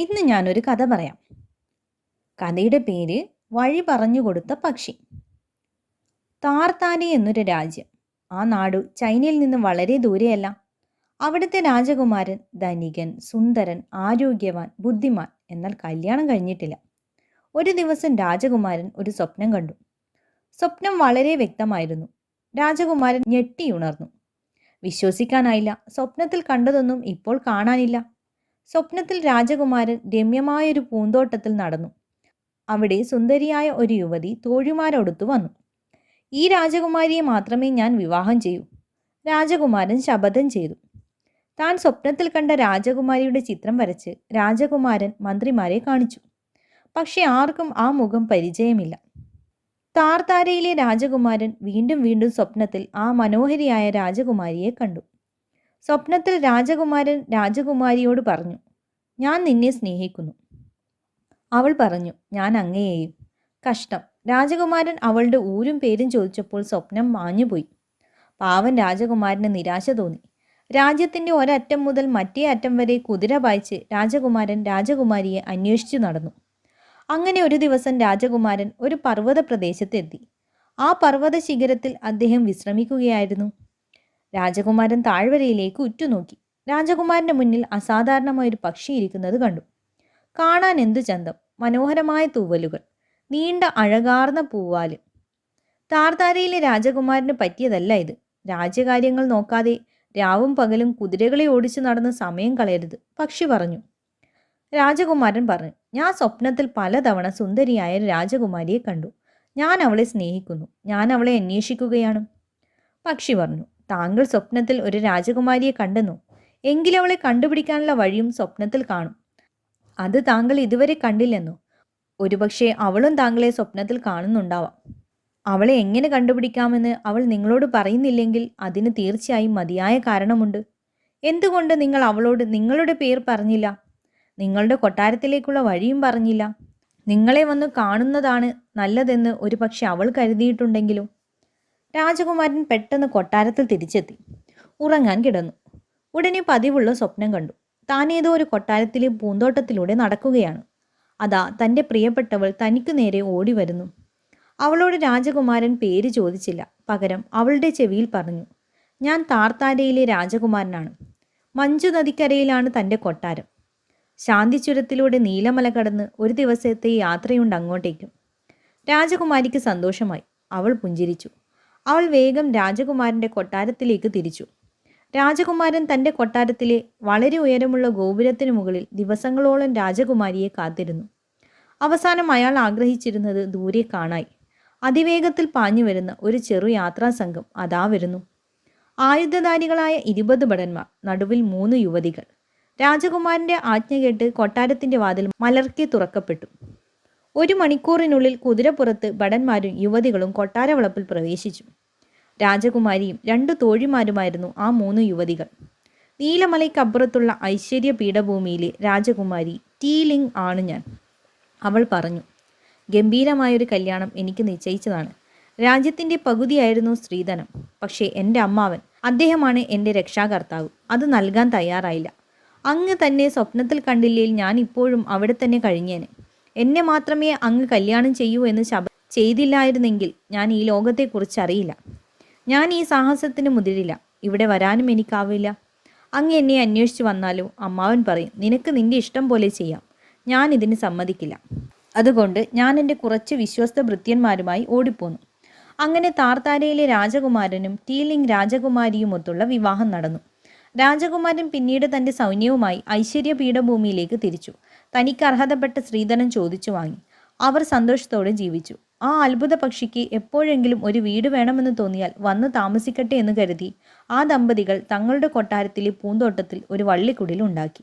ഇന്ന് ഞാനൊരു കഥ പറയാം. കഥയുടെ പേര് വഴി പറഞ്ഞു കൊടുത്ത പക്ഷി. താർത്താനെ എന്നൊരു രാജ്യം. ആ നാടു ചൈനയിൽ നിന്ന് വളരെ ദൂരെയല്ല. അവിടുത്തെ രാജകുമാരൻ ധനികൻ സുന്ദരൻ ആരോഗ്യവാൻ ബുദ്ധിമാൻ എന്നാൽ കല്യാണം കഴിഞ്ഞിട്ടില്ല. ഒരു ദിവസം രാജകുമാരൻ ഒരു സ്വപ്നം കണ്ടു. സ്വപ്നം വളരെ വ്യക്തമായിരുന്നു. രാജകുമാരൻ ഞെട്ടിയുണർന്നു വിശ്വസിക്കാനായില്ല. സ്വപ്നത്തിൽ കണ്ടതൊന്നും ഇപ്പോൾ കാണാനില്ല. സ്വപ്നത്തിൽ രാജകുമാരൻ രമ്യമായൊരു പൂന്തോട്ടത്തിൽ നടന്നു. അവിടെ സുന്ദരിയായ ഒരു യുവതി തോഴിമാരോടൊത്തു വന്നു. ഈ രാജകുമാരിയെ മാത്രമേ ഞാൻ വിവാഹം ചെയ്യൂ രാജകുമാരൻ ശപഥം ചെയ്തു. താൻ സ്വപ്നത്തിൽ കണ്ട രാജകുമാരിയുടെ ചിത്രം വരച്ച് രാജകുമാരൻ മന്ത്രിമാരെ കാണിച്ചു. പക്ഷെ ആർക്കും ആ മുഖം പരിചയമില്ല. താർതാരയിലെ രാജകുമാരൻ വീണ്ടും വീണ്ടും സ്വപ്നത്തിൽ ആ മനോഹരിയായ രാജകുമാരിയെ കണ്ടു. സ്വപ്നത്തിൽ രാജകുമാരൻ രാജകുമാരിയോട് പറഞ്ഞു ഞാൻ നിന്നെ സ്നേഹിക്കുന്നു. അവൾ പറഞ്ഞു ഞാൻ അങ്ങയെയും. കഷ്ടം. രാജകുമാരൻ അവളുടെ ഊരും പേരും ചോദിച്ചപ്പോൾ സ്വപ്നം മാഞ്ഞുപോയി. പാവൻ രാജകുമാരന് നിരാശ തോന്നി. രാജ്യത്തിന്റെ ഒരറ്റം മുതൽ മറ്റേ അറ്റം വരെ കുതിര പായിച്ച് രാജകുമാരൻ രാജകുമാരിയെ അന്വേഷിച്ചു നടന്നു. അങ്ങനെ ഒരു ദിവസം രാജകുമാരൻ ഒരു പർവത പ്രദേശത്തെത്തി ആ പർവത ശിഖരത്തിൽ അദ്ദേഹം വിശ്രമിക്കുകയായിരുന്നു. രാജകുമാരൻ താഴ്വരയിലേക്ക് ഉറ്റുനോക്കി. രാജകുമാരന്റെ മുന്നിൽ അസാധാരണമായ ഒരു പക്ഷി ഇരിക്കുന്നത് കണ്ടു. കാണാൻ എന്തു ചന്തം? മനോഹരമായ തൂവലുകൾ. നീണ്ട അഴകാർന്ന പൂവാൽ താർതാരയിലെ രാജകുമാരന് പറ്റിയതല്ല ഇത്. രാജ്യകാര്യങ്ങൾ നോക്കാതെ രാവും പകലും കുതിരകളെ ഓടിച്ചു നടന്ന് സമയം കളയരുത് പക്ഷി പറഞ്ഞു. രാജകുമാരൻ പറഞ്ഞു ഞാൻ സ്വപ്നത്തിൽ പലതവണ സുന്ദരിയായ രാജകുമാരിയെ കണ്ടു. ഞാൻ അവളെ സ്നേഹിക്കുന്നു. ഞാൻ അവളെ അന്വേഷിക്കുകയാണ്. പക്ഷി പറഞ്ഞു താങ്കൾ സ്വപ്നത്തിൽ ഒരു രാജകുമാരിയെ കണ്ടെന്നു. എങ്കിലവളെ കണ്ടുപിടിക്കാനുള്ള വഴിയും സ്വപ്നത്തിൽ കാണും. അത് താങ്കൾ ഇതുവരെ കണ്ടില്ലെന്നു. ഒരുപക്ഷെ അവളും താങ്കളെ സ്വപ്നത്തിൽ കാണുന്നുണ്ടാവാം. അവളെ എങ്ങനെ കണ്ടുപിടിക്കാമെന്ന് അവൾ നിങ്ങളോട് പറയുന്നില്ലെങ്കിൽ അതിന് തീർച്ചയായും മതിയായ കാരണമുണ്ട്. എന്തുകൊണ്ട് നിങ്ങൾ അവളോട് നിങ്ങളുടെ പേർ പറഞ്ഞില്ല? നിങ്ങളുടെ കൊട്ടാരത്തിലേക്കുള്ള വഴിയും പറഞ്ഞില്ല. നിങ്ങളെ വന്ന് കാണുന്നതാണ് നല്ലതെന്ന് ഒരുപക്ഷെ അവൾ കരുതിയിട്ടുണ്ടെങ്കിലും. രാജകുമാരൻ പെട്ടെന്ന് കൊട്ടാരത്തിൽ തിരിച്ചെത്തി. ഉറങ്ങാൻ കിടന്നു. ഉടനെ പതിവുള്ള സ്വപ്നം കണ്ടു. താനേതോ ഒരു കൊട്ടാരത്തിലെ പൂന്തോട്ടത്തിലൂടെ നടക്കുകയാണ്. അതാ തന്റെ പ്രിയപ്പെട്ടവൾ തനിക്ക് നേരെ ഓടി വരുന്നു. അവളോട് രാജകുമാരൻ പേര് ചോദിച്ചില്ല. പകരം അവളുടെ ചെവിയിൽ പറഞ്ഞു ഞാൻ താർത്താരയിലെ രാജകുമാരനാണ്. മഞ്ജു നദിക്കരയിലാണ് തന്റെ കൊട്ടാരം. ശാന്തിചുരത്തിലൂടെ നീലമല കടന്ന് ഒരു ദിവസത്തെ യാത്രയുണ്ട് അങ്ങോട്ടേക്കും. രാജകുമാരിക്ക് സന്തോഷമായി. അവൾ പുഞ്ചിരിച്ചു. അവൾ വേഗം രാജകുമാരന്റെ കൊട്ടാരത്തിലേക്ക് തിരിച്ചു. രാജകുമാരൻ തന്റെ കൊട്ടാരത്തിലെ വളരെ ഉയരമുള്ള ഗോപുരത്തിനു മുകളിൽ ദിവസങ്ങളോളം രാജകുമാരിയെ കാത്തിരുന്നു. അവസാനം അയാൾ ആഗ്രഹിച്ചിരുന്നത് ദൂരെ കാണായി അതിവേഗത്തിൽ പാഞ്ഞു വരുന്ന ഒരു ചെറു യാത്രാ സംഘം അതാ വരുന്നു. ആയുധധാരികളായ ഇരുപത് ഭടന്മാർ നടുവിൽ മൂന്ന് യുവതികൾ. രാജകുമാരന്റെ ആജ്ഞ കേട്ട് കൊട്ടാരത്തിന്റെ വാതിൽ മലർക്കെ തുറക്കപ്പെട്ടു. ഒരു മണിക്കൂറിനുള്ളിൽ കുതിരപ്പുറത്ത് ഭടന്മാരും യുവതികളും കൊട്ടാരവളപ്പിൽ പ്രവേശിച്ചു. രാജകുമാരിയും രണ്ടു തോഴിമാരുമായിരുന്നു ആ മൂന്ന് യുവതികൾ. നീലമലയ്ക്കപ്പുറത്തുള്ള ഐശ്വര്യ പീഠഭൂമിയിലെ രാജകുമാരി ടീലിംഗ് ആണ് ഞാൻ. അവൾ പറഞ്ഞു ഗംഭീരമായൊരു കല്യാണം എനിക്ക് നിശ്ചയിച്ചതാണ്. രാജ്യത്തിന്റെ പകുതിയായിരുന്നു സ്ത്രീധനം. പക്ഷേ എന്റെ അമ്മാവൻ അദ്ദേഹമാണ് എന്റെ രക്ഷാകർത്താവ്. അത് നൽകാൻ തയ്യാറായില്ല. അങ്ങ് തന്നെ സ്വപ്നത്തിൽ കണ്ടില്ലേൽ ഞാൻ ഇപ്പോഴും അവിടെ തന്നെ കഴിഞ്ഞേനെ. എന്നെ മാത്രമേ അങ്ങ് കല്യാണം ചെയ്യൂ എന്ന് ശബ ചെയ്തില്ലായിരുന്നെങ്കിൽ ഞാൻ ഈ ലോകത്തെക്കുറിച്ച് അറിയില്ല. ഞാൻ ഈ സാഹസത്തിന് മുതിരില്ല. ഇവിടെ വരാനും എനിക്കാവില്ല. അങ്ങ് എന്നെ അന്വേഷിച്ചു വന്നാലോ? അമ്മാവൻ പറയും നിനക്ക് നിന്റെ ഇഷ്ടം പോലെ ചെയ്യാം. ഞാൻ ഇതിന് സമ്മതിക്കില്ല. അതുകൊണ്ട് ഞാൻ എന്റെ കുറച്ച് വിശ്വസ്ത ഭൃത്യന്മാരുമായി ഓടിപ്പോന്നു. അങ്ങനെ താർത്താരയിലെ രാജകുമാരനും ടീലിംഗ് രാജകുമാരിയുമൊത്തുള്ള വിവാഹം നടന്നു. രാജകുമാരൻ പിന്നീട് തന്റെ സൗന്യവുമായി ഐശ്വര്യ പീഠഭൂമിയിലേക്ക് തിരിച്ചു. തനിക്ക് അർഹതപ്പെട്ട സ്ത്രീധനം ചോദിച്ചു വാങ്ങി. അവർ സന്തോഷത്തോടെ ജീവിച്ചു. ആ അത്ഭുത പക്ഷിക്ക് എപ്പോഴെങ്കിലും ഒരു വീട് വേണമെന്ന് തോന്നിയാൽ വന്ന് താമസിക്കട്ടെ എന്ന് കരുതി ആ ദമ്പതികൾ തങ്ങളുടെ കൊട്ടാരത്തിലെ പൂന്തോട്ടത്തിൽ ഒരു വള്ളിക്കുടിൽ ഉണ്ടാക്കി.